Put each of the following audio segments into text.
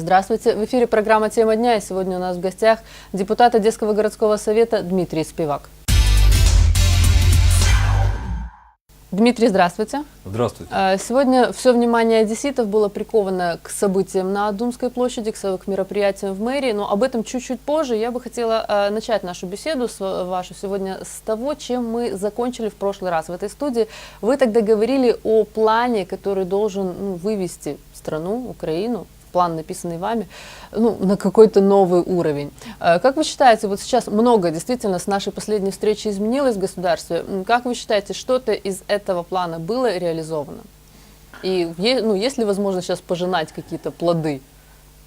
Здравствуйте. В эфире программа «Тема дня». И сегодня у нас в гостях депутат Одесского городского совета Дмитрий Спивак. Дмитрий, здравствуйте. Здравствуйте. Э, Сегодня все внимание одесситов было приковано к событиям на Думской площади, к мероприятиям в мэрии, но об этом чуть-чуть позже. Я бы хотела э, начать нашу беседу с ва- вашу сегодня с того, чем мы закончили в прошлый раз в этой студии. Вы тогда говорили о плане, который должен ну, вывести страну, Украину, план, написанный вами, ну, на какой-то новый уровень. Э, Как вы считаете, вот сейчас много действительно с нашей последней встречи изменилось в государстве. Как вы считаете, что-то из этого плана было реализовано? И ну, есть ли возможность сейчас пожинать какие-то плоды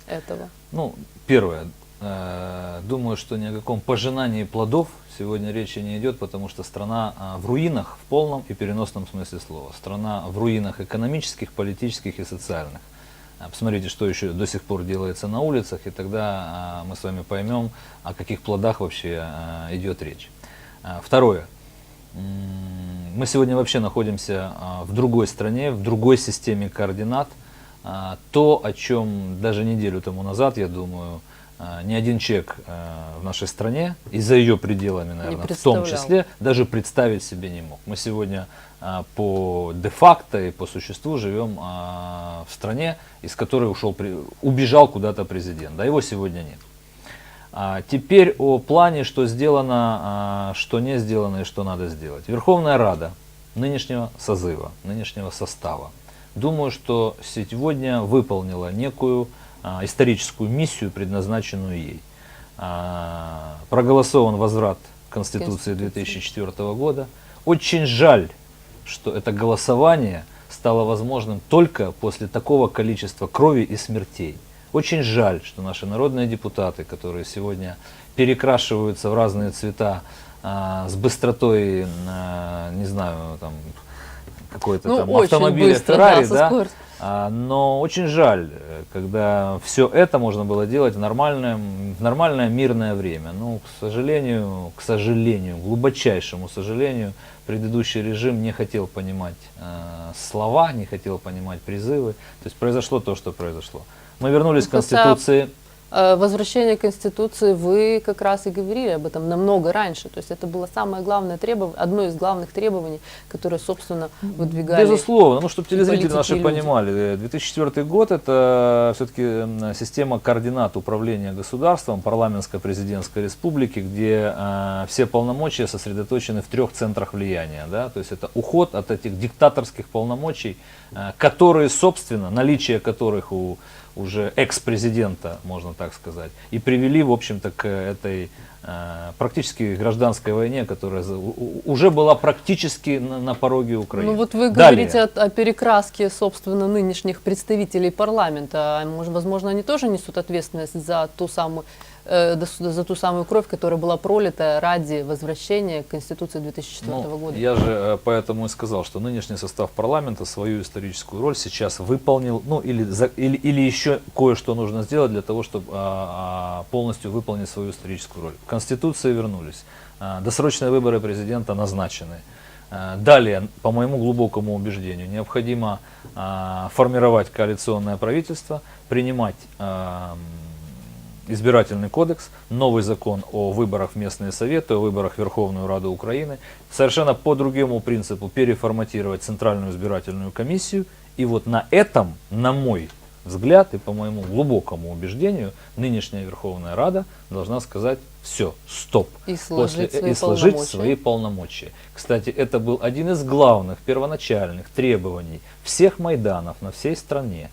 этого? Ну, первое. э, Думаю, что ни о каком пожинании плодов сегодня речи не идет, потому что страна а, в руинах в полном и переносном смысле слова. Страна в руинах экономических, политических и социальных. А, Посмотрите, что еще до сих пор делается на улицах, и тогда а, мы с вами поймем, о каких плодах вообще а, идет речь. Второе. Мы сегодня вообще находимся в другой стране, в другой системе координат. То, о чем даже неделю тому назад, я думаю, ни один человек а, в нашей стране и за ее пределами, наверное, в том числе, даже представить себе не мог. Мы сегодня а, по де-факто и по существу живем а, в стране, из которой ушел, убежал куда-то президент. Да, его сегодня нет. А теперь о плане, что сделано, а, что не сделано и что надо сделать. Верховная Рада нынешнего созыва, нынешнего состава, думаю, что сегодня выполнила некую а, историческую миссию, предназначенную ей. А, проголосован возврат Конституции Конституции. 2004 года. Очень жаль, что это голосование стало возможным только после такого количества крови и смертей. Очень жаль, что наши народные депутаты, которые сегодня перекрашиваются в разные цвета а, с быстротой, не знаю, там какой-то Ну, там автомобиля быстро, Ferrari, да, да, но очень жаль, э, когда все это можно было делать в нормальное, в нормальное мирное время. Ну, к сожалению, к сожалению, глубочайшему сожалению, предыдущий режим не хотел понимать э, слова, не хотел понимать призывы. То есть произошло то, что произошло. Мы вернулись к Ну, Конституции. Э, Возвращение Конституции, вы как раз и говорили об этом намного раньше. То есть это было самое главное требование, одно из главных требований, которое, собственно, выдвигали. Безусловно, ну, чтобы телезрители наши люди. понимали, э, 2004 год это все-таки система координат управления государством парламентско-президентской республики, где э, все полномочия сосредоточены в трех центрах влияния. Да? То есть это уход от этих диктаторских полномочий, э, которые, собственно, наличие которых у уже экс-президента, можно так сказать, и привели, в общем-то, к этой практически гражданской войне, которая уже была практически на, на пороге Украины. Ну вот вы говорите о, о перекраске, собственно, нынешних представителей парламента. А может, возможно, они тоже несут ответственность за ту самую э, за ту самую кровь, которая была пролита ради возвращения Конституции 2004 Ну, года. Я же э, поэтому и сказал, что нынешний состав парламента свою историческую роль сейчас выполнил, ну или, за- или, или еще кое-что нужно сделать для того, чтобы а, а, полностью выполнить свою историческую роль. Конституции вернулись, а, досрочные выборы президента назначены. А, Далее, по моему глубокому убеждению, необходимо а, формировать коалиционное правительство, принимать избирательный кодекс, новый закон о выборах в местные советы, о выборах в Верховную Раду Украины, совершенно по другому принципу переформатировать Центральную избирательную комиссию. И вот на этом, на мой взгляд и по моему глубокому убеждению, нынешняя Верховная Рада должна сказать все, стоп. И сложить свои и сложить полномочия. свои полномочия. Кстати, это был один из главных первоначальных требований всех Майданов на всей стране.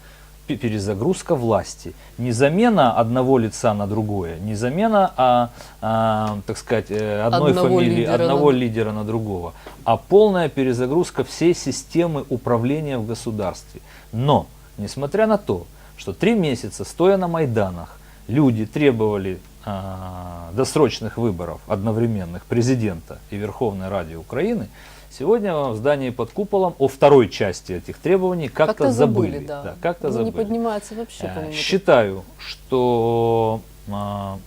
Пе- Перезагрузка власти. Не замена одного лица на другое, не замена, а, а, так сказать, э, одной Одного фамилии, лидера одного на- лидера на другого, а полная перезагрузка всей системы управления в государстве. Но, несмотря на то, что три месяца, стоя на Майданах, люди требовали а, досрочных выборов одновременных президента и Верховной Ради Украины, сегодня в здании под куполом о второй части этих требований как-то, Как-то забыли. забыли, да. как-то Ну, забыли. Не поднимается вообще, Э. Считаю, что а,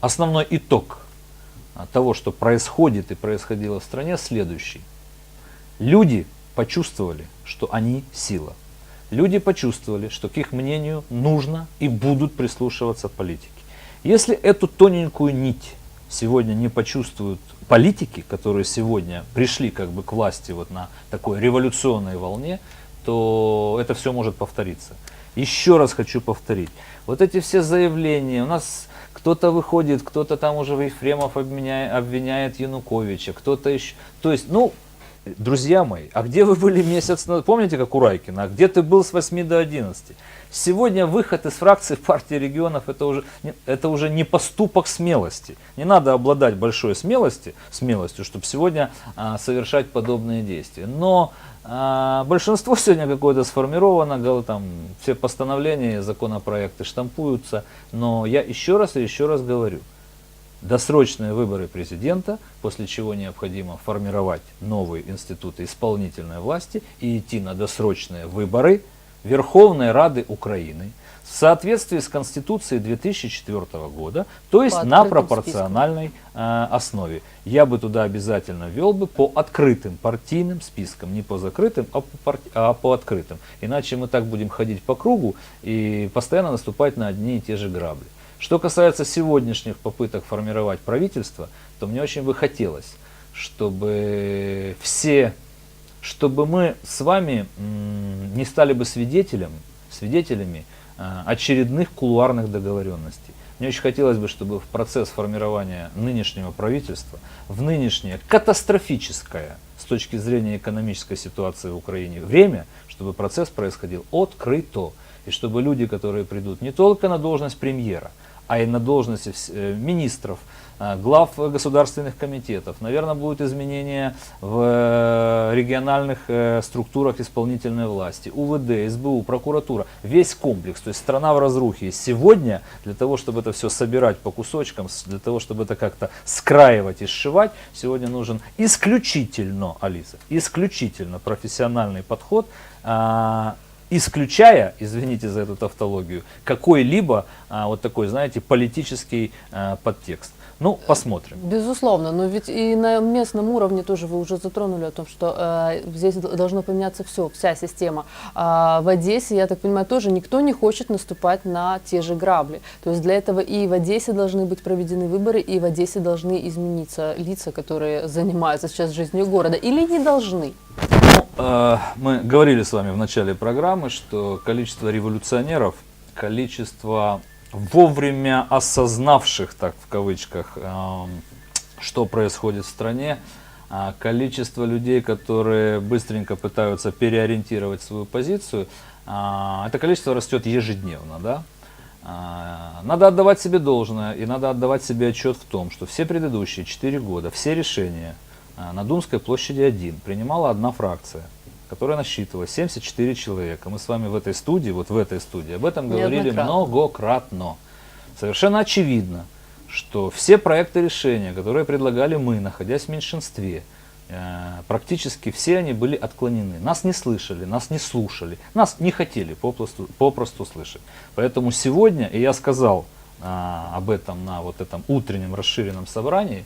основной итог а, того, что происходит и происходило в стране, следующий. Люди почувствовали, что они сила. Люди почувствовали, что к их мнению нужно и будут прислушиваться политики. Если эту тоненькую нить сегодня не почувствуют политики, которые сегодня пришли как бы к власти вот на такой революционной волне, то это все может повториться. Еще раз хочу повторить. Вот эти все заявления, у нас кто-то выходит, кто-то там уже Ефремов обвиняет, обвиняет Януковича, кто-то еще. То есть, ну, друзья мои, а где вы были месяц назад? Помните, как у Райкина? А где ты был с 8 до 11? Сегодня выход из фракции партии регионов это уже, это уже не поступок смелости. Не надо обладать большой смелости, смелостью, чтобы сегодня а, совершать подобные действия. Но а, большинство сегодня какое-то сформировано, там, все постановления, законопроекты штампуются. Но я еще раз и еще раз говорю, досрочные выборы президента, после чего необходимо формировать новые институты исполнительной власти и идти на досрочные выборы Верховной Рады Украины в соответствии с Конституцией 2004 года, то есть на пропорциональной э, основе. Я бы туда обязательно ввел бы по открытым партийным спискам, не по закрытым, а по, парти- а по открытым. Иначе мы так будем ходить по кругу и постоянно наступать на одни и те же грабли. Что касается сегодняшних попыток формировать правительство, то мне очень бы хотелось, чтобы все, чтобы мы с вами не стали бы свидетелем, свидетелями а, очередных кулуарных договоренностей. Мне очень хотелось бы, чтобы в процесс формирования нынешнего правительства, в нынешнее катастрофическое с точки зрения экономической ситуации в Украине время, чтобы процесс происходил открыто. И чтобы люди, которые придут не только на должность премьера, а и на должности э, министров, э, глав государственных комитетов. Наверное, будут изменения в э, региональных структурах исполнительной власти, УВД, СБУ, прокуратура, весь комплекс. То есть страна в разрухе. Сегодня для того, чтобы это все собирать по кусочкам, для того, чтобы это как-то скраивать и сшивать, сегодня нужен исключительно, Алиса, исключительно профессиональный подход, а, исключая, извините за эту тавтологию, какой-либо а, вот такой, знаете, политический а, подтекст. Ну, посмотрим. Безусловно, но ведь и на местном уровне тоже вы уже затронули о том, что э, здесь должно поменяться все, вся система. А в Одессе, я так понимаю, тоже никто не хочет наступать на те же грабли. То есть для этого и в Одессе должны быть проведены выборы, и в Одессе должны измениться лица, которые занимаются сейчас жизнью города, или не должны. Э, мы говорили с вами в начале программы, что количество революционеров, количество вовремя осознавших, так в кавычках, эм, что происходит в стране, а количество людей, которые быстренько пытаются переориентировать свою позицию, а, это количество растет ежедневно, да? А, Надо отдавать себе должное и надо отдавать себе отчет в том, что все предыдущие 4 года, все решения а, на Думской площади 1 принимала одна фракция, которая насчитывала 74 человека. Мы с вами в этой студии, вот в этой студии, об этом говорили многократно. Совершенно очевидно, что все проекты решения, которые предлагали мы, находясь в меньшинстве, э, практически все они были отклонены. Нас не слышали, нас не слушали, нас не хотели попросту, попросту слышать. Поэтому сегодня, и я сказал а, об этом на вот этом утреннем расширенном собрании,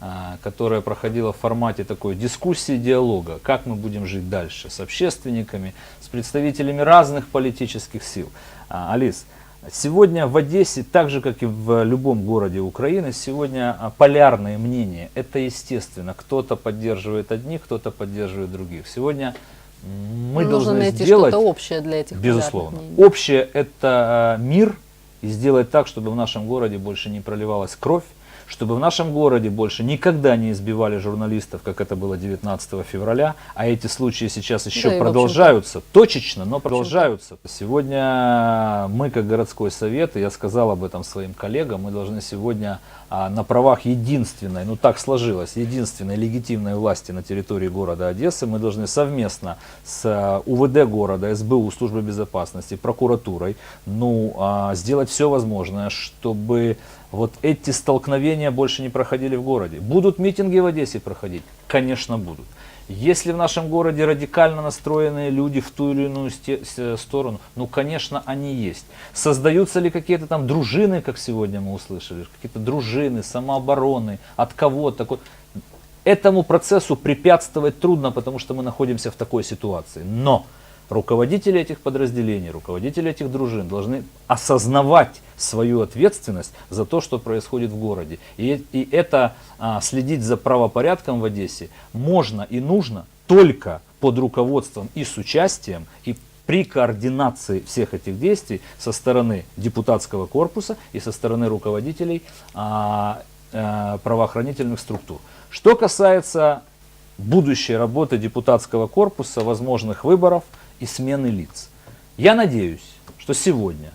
а, которое проходило в формате такой дискуссии, диалога, как мы будем жить дальше с общественниками, с представителями разных политических сил. А, Алис, Сегодня в Одессе, так же как и в любом городе Украины, сегодня а, полярные мнения. Это естественно. Кто-то поддерживает одних, кто-то поддерживает других. Сегодня мы Нужно должны найти сделать, что-то общее для этих безусловно, мнений. общее это мир и сделать так, чтобы в нашем городе больше не проливалась кровь, чтобы в нашем городе больше никогда не избивали журналистов, как это было 19 февраля, а эти случаи сейчас еще Да продолжаются, точечно, но продолжаются. Сегодня мы, как городской совет, и я сказал об этом своим коллегам, мы должны сегодня а, на правах единственной, ну так сложилось, единственной легитимной власти на территории города Одессы, мы должны совместно с а, УВД города, СБУ, Службой безопасности, прокуратурой, ну, а, сделать все возможное, чтобы вот эти столкновения больше не проходили в городе. Будут митинги в Одессе проходить? Конечно, будут. Если в нашем городе радикально настроенные люди в ту или иную сторону, ну, конечно, они есть. Создаются ли какие-то там дружины, как сегодня мы услышали, какие-то дружины, самообороны, от кого-то? ко- Этому процессу препятствовать трудно, потому что мы находимся в такой ситуации. Но руководители этих подразделений, руководители этих дружин должны осознавать свою ответственность за то, что происходит в городе. И, и это а, следить за правопорядком в Одессе можно и нужно только под руководством и с участием, и при координации всех этих действий со стороны депутатского корпуса и со стороны руководителей а, а, правоохранительных структур. Что касается будущей работы депутатского корпуса, возможных выборов и смены лиц. Я надеюсь, что сегодня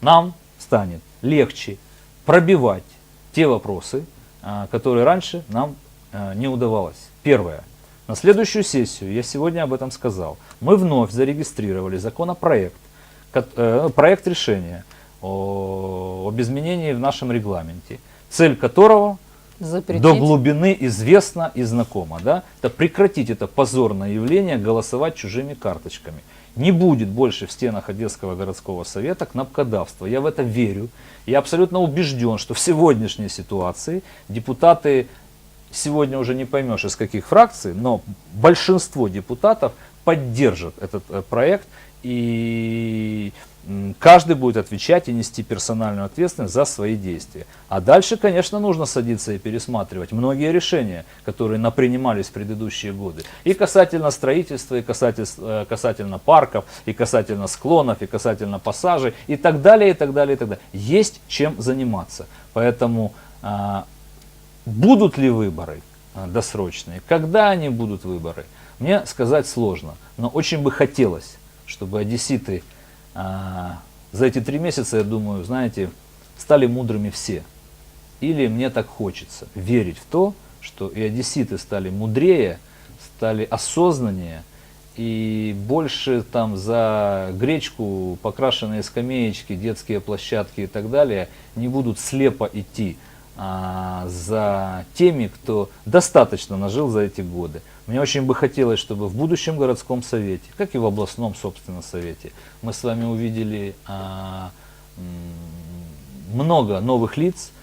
нам станет легче пробивать те вопросы, а, которые раньше нам а, не удавалось. Первое. На следующую сессию, я сегодня об этом сказал, мы вновь зарегистрировали законопроект, э, проект решения об изменении в нашем регламенте, цель которого Запретить. до глубины известно и знакомо. Да? Это прекратить это позорное явление голосовать чужими карточками. Не будет больше в стенах Одесского городского совета кнопкодавства. Я в это верю. Я абсолютно убежден, что в сегодняшней ситуации депутаты, сегодня уже не поймешь из каких фракций, но большинство депутатов поддержат этот э, проект и каждый будет отвечать и нести персональную ответственность за свои действия. А дальше, конечно, нужно садиться и пересматривать многие решения, которые напринимались в предыдущие годы. И касательно строительства, и касательно, касательно парков, и касательно склонов, и касательно пассажей, и так далее, и так далее, и так далее. Есть чем заниматься. Поэтому а, будут ли выборы а, досрочные, когда они будут выборы, мне сказать сложно. Но очень бы хотелось, чтобы одесситы за эти три месяца, я думаю, знаете, стали мудрыми все. Или мне так хочется верить в то, что и одесситы стали мудрее, стали осознаннее, и больше там за гречку, покрашенные скамеечки, детские площадки и так далее не будут слепо идти а, за теми, кто достаточно нажил за эти годы. Мне очень бы хотелось, чтобы в будущем городском совете, как и в областном, собственно, совете, мы с вами увидели а, много новых лиц, а,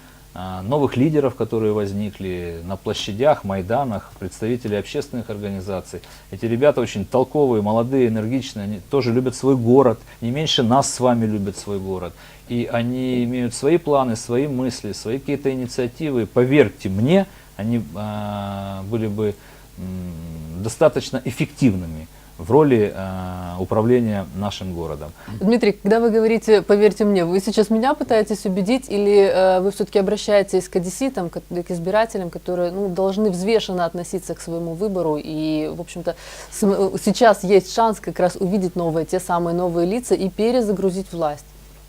новых лидеров, которые возникли на площадях, майданах, представителей общественных организаций. Эти ребята очень толковые, молодые, энергичные, они тоже любят свой город, не меньше нас с вами любят свой город. И они имеют свои планы, свои мысли, свои какие-то инициативы. Поверьте мне, они а, были бы м, достаточно эффективными в роли а, управления нашим городом. Дмитрий, когда вы говорите, поверьте мне, вы сейчас меня пытаетесь убедить или э, вы все-таки обращаетесь к одесситам, к, к избирателям, которые ну, должны взвешенно относиться к своему выбору и, в общем-то, см- сейчас есть шанс как раз увидеть новые, те самые новые лица и перезагрузить власть.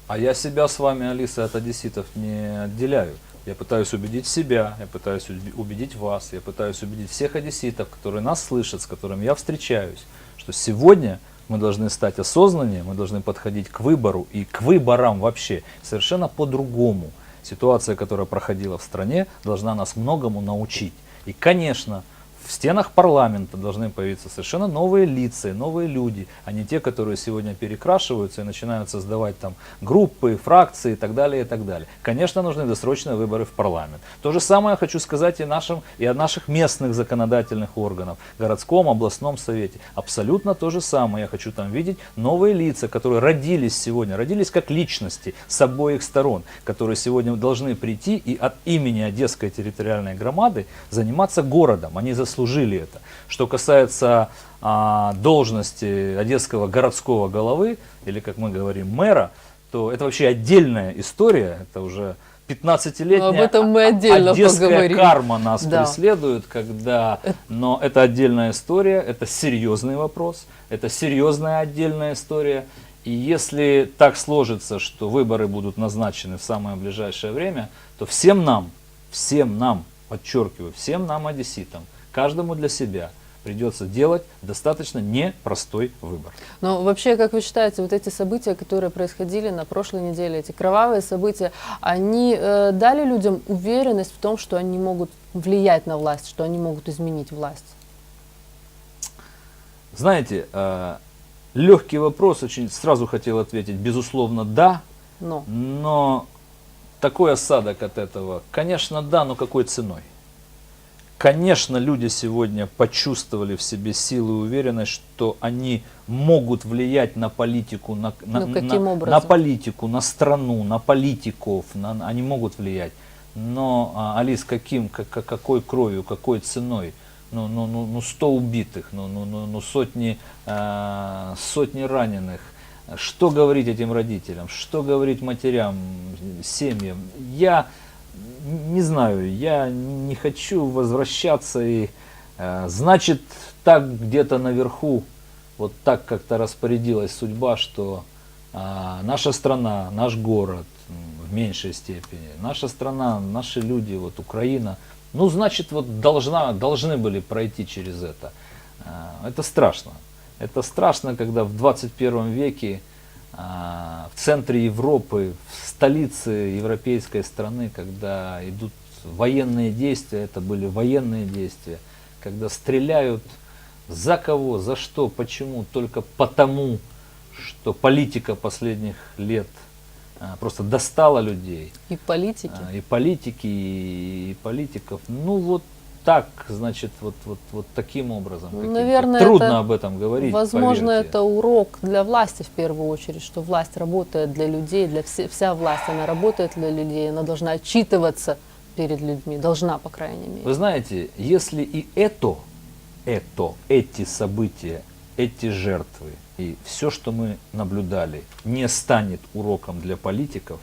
А я себя с вами, Алиса, от одесситов не отделяю. Я пытаюсь убедить себя, я пытаюсь убедить вас, я пытаюсь убедить всех одесситов, которые нас слышат, с которыми я встречаюсь, что сегодня мы должны стать осознаннее, мы должны подходить к выбору и к выборам вообще совершенно по-другому. Ситуация, которая проходила в стране, должна нас многому научить. И, конечно, в стенах парламента должны появиться совершенно новые лица, новые люди, а не те, которые сегодня перекрашиваются и начинают создавать там группы, фракции и так далее, и так далее. Конечно, нужны досрочные выборы в парламент. То же самое хочу сказать и, нашим, и о наших местных законодательных органах, городском, областном совете. Абсолютно то же самое. Я хочу там видеть новые лица, которые родились сегодня, родились как личности с обоих сторон, которые сегодня должны прийти и от имени Одесской территориальной громады заниматься городом. Они заслужили это. Что касается а, должности одесского городского головы, или как мы говорим, мэра, то это вообще отдельная история, это уже 15-летняя Ну, об этом мы отдельно одесская поговорим. карма нас Да. преследует, когда... Но это отдельная история, это серьезный вопрос, это серьезная отдельная история. И если так сложится, что выборы будут назначены в самое ближайшее время, то всем нам, всем нам, подчеркиваю, всем нам, одесситам, каждому для себя придется делать достаточно непростой выбор. Но вообще, как вы считаете, вот эти события, которые происходили на прошлой неделе, эти кровавые события, они э, дали людям уверенность в том, что они могут влиять на власть, что они могут изменить власть? Знаете, э, легкий вопрос, очень сразу хотел ответить, безусловно, да, Но. но такой осадок от этого, конечно, да, но какой ценой? Конечно, люди сегодня почувствовали в себе силу и уверенность, что они могут влиять на политику, на, на, Ну, на- на политику, на страну, на политиков, на- они могут влиять. Но, а, Алис, каким, как- как- какой кровью, какой ценой? Ну, ну, ну, ну 100 убитых, ну, ну, ну, ну сотни, а, сотни раненых. Что говорить этим родителям? Что говорить матерям, семьям? Я не знаю, я не хочу возвращаться и э, значит так где-то наверху вот так как-то распорядилась судьба, что а, наша страна, наш город в меньшей степени, наша страна, наши люди, вот Украина, ну значит вот должна, должны были пройти через это. А, это страшно. Это страшно, когда в 21 веке а, в центре Европы, в столице европейской страны, когда идут военные действия, это были военные действия, когда стреляют за кого, за что, почему, только потому, что политика последних лет а, просто достала людей, И политики. а, и политики, и, и политиков. Ну вот так, значит, вот, вот, вот таким образом. Наверное, Трудно это- об этом говорить. Возможно, поверьте. это урок для власти в первую очередь, что власть работает для людей, для все- вся власть, она работает для людей, она должна отчитываться перед людьми, должна, по крайней мере. Вы знаете, если и это, это, эти события, эти жертвы и все, что мы наблюдали, не станет уроком для политиков,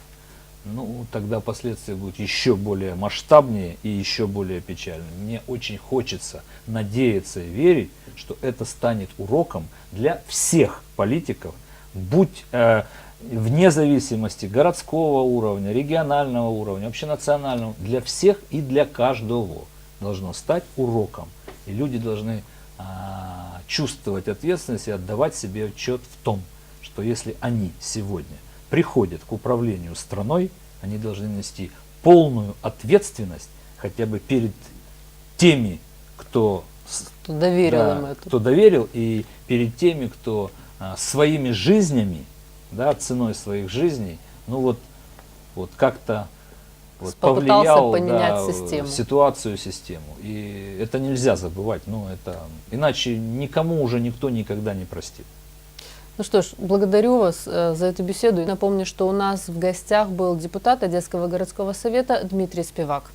ну, тогда последствия будут еще более масштабнее и еще более печальными. Мне очень хочется надеяться и верить, что это станет уроком для всех политиков, будь э, вне зависимости городского уровня, регионального уровня, общенационального, для всех и для каждого должно стать уроком. И люди должны а, чувствовать ответственность и отдавать себе отчет в том, что если они сегодня приходят к управлению страной, они должны нести полную ответственность хотя бы перед теми, кто Кто доверил да, им это. кто доверил, и перед теми, кто а, своими жизнями, да, ценой своих жизней, ну вот, вот как-то вот повлиял поменять да, систему. ситуацию, систему. И это нельзя забывать, ну это иначе никому уже никто никогда не простит. Ну что ж, благодарю вас э, за эту беседу. И напомню, что у нас в гостях был депутат Одесского городского совета Дмитрий Спивак.